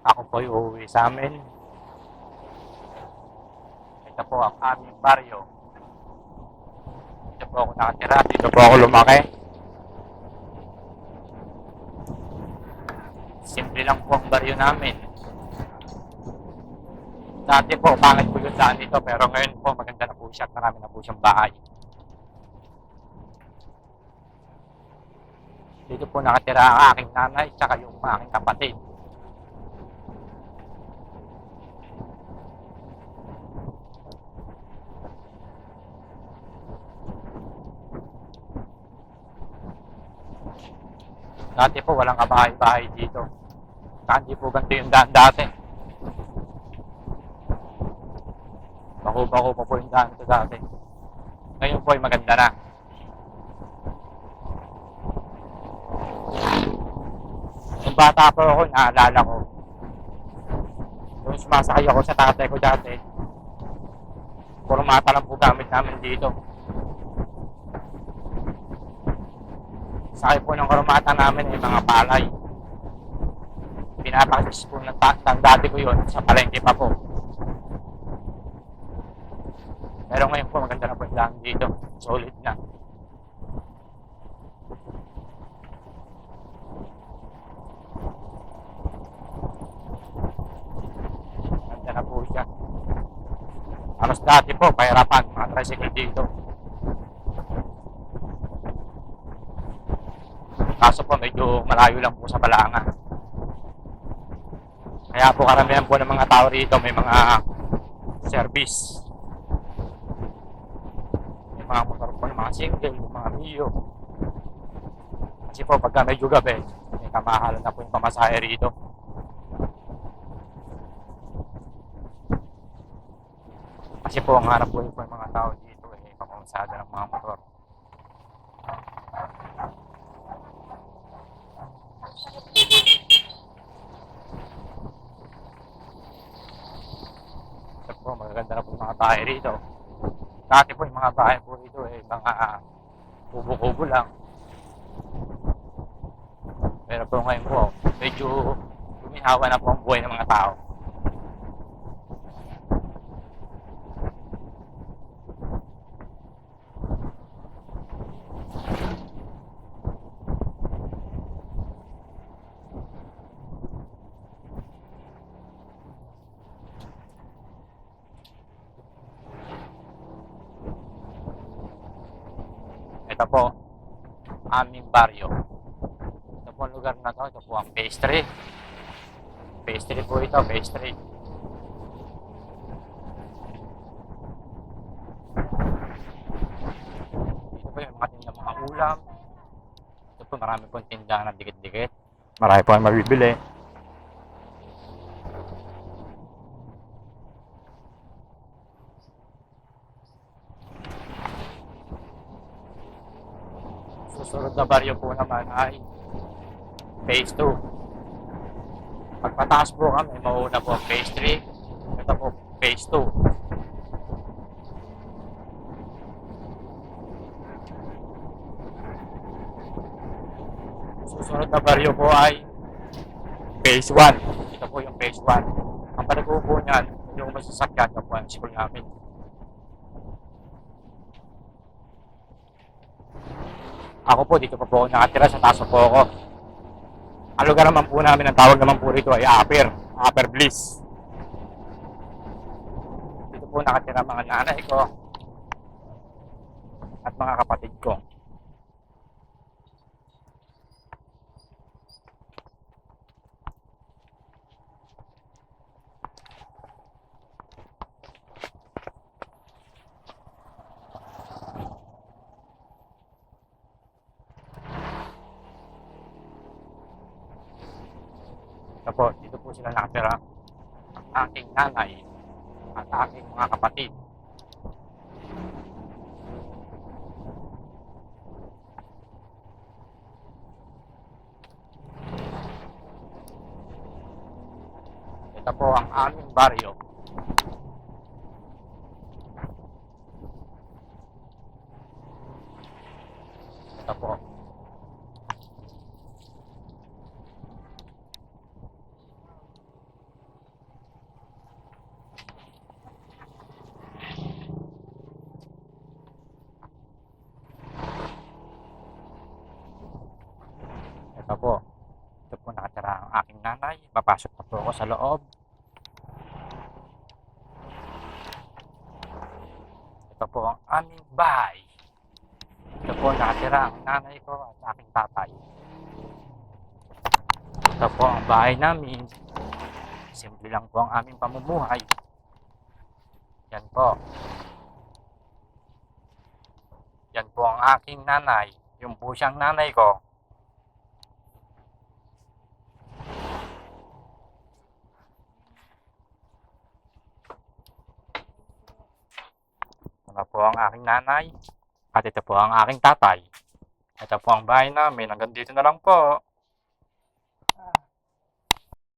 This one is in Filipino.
Ako po uuwi sa amin. Ito po ang aming baryo. Dito po ako nakatira. Dito po ako lumaki. Simple lang po ang baryo namin. Dati po, pangit po yung daan dito. Pero ngayon po, maganda na po siya. at Marami na po siyang bahay. Dito po nakatira ang aking nanay tsaka yung aking kapatid. Dati po walang kabahay-bahay dito. Saka po ganito yung daan dati. Bako-bako pa po yung daan ito dati. Ngayon po ay maganda na. Nung bata po ako, naalala ko. Nung sumasakay ako sa tatay ko dati, puro mata lang po gamit namin dito. Sakay po ng karumata namin ay mga palay. Pinapaksis po ng, ng dati ko yun sa palengke pa po. Pero ngayon po maganda na po yung daan dito. Solid na. Ganda na po siya. Aros dati po, pahirapan, mga tricycle dito. Kaso po, medyo malayo lang po sa Balanga. Kaya po karamihan po ng mga tao rito may mga service. May mga motor po ng mga single, mga Mio. Kasi po, pagka medyo gabi, may kamahalan na po yung pamasahe rito. Kasi po, ang harap po yung mga tao dito eh, pamamasada ng mga motor. Magaganda na po mga bahay rito. Dati po yung mga bahay po rito eh, mga ah, kubo-kubo lang. Pero po ngayon po, medyo guminawa na po ang buhay ng mga tao. Ito po, aming baryo. Ito po ang lugar na to. Ito po ang pastry. Pastry po ito, pastry. Dito po yung mga tinda mga ulam. Ito po marami pong tindahan na dikit-dikit. Marami po ang mabibili. Susunod na baryo po naman ay phase 2. Pagpataas po kami, mauna po ang phase 3. Ito po, phase 2. Susunod na baryo po ay phase 1. Ito po yung phase 1. Ang palago po niyan, yung masasakyan, ito po ang school namin. Ako po, dito pa po ako nakatira sa taso po ako. Ang lugar naman po namin, ang tawag naman po rito ay Upper, Upper Bliss. Dito po nakatira mga nanay ko at mga kapatid ko. Po, dito po sila nakatira. Ang aking nanay at aking mga kapatid. Ito po ang aming baryo. Ito po. Ang aking nanay. Papasok na po ako sa loob. Ito po ang aming bahay. Ito po nakatira ang nanay ko at aking tatay. Ito po ang bahay namin. Simple lang po ang aming pamumuhay. Yan po. Yan po ang aking nanay. Yung po siyang nanay ko. Ito po ang aking nanay. At ito po ang aking tatay. Ito po ang bahay namin. Hanggang dito na lang po.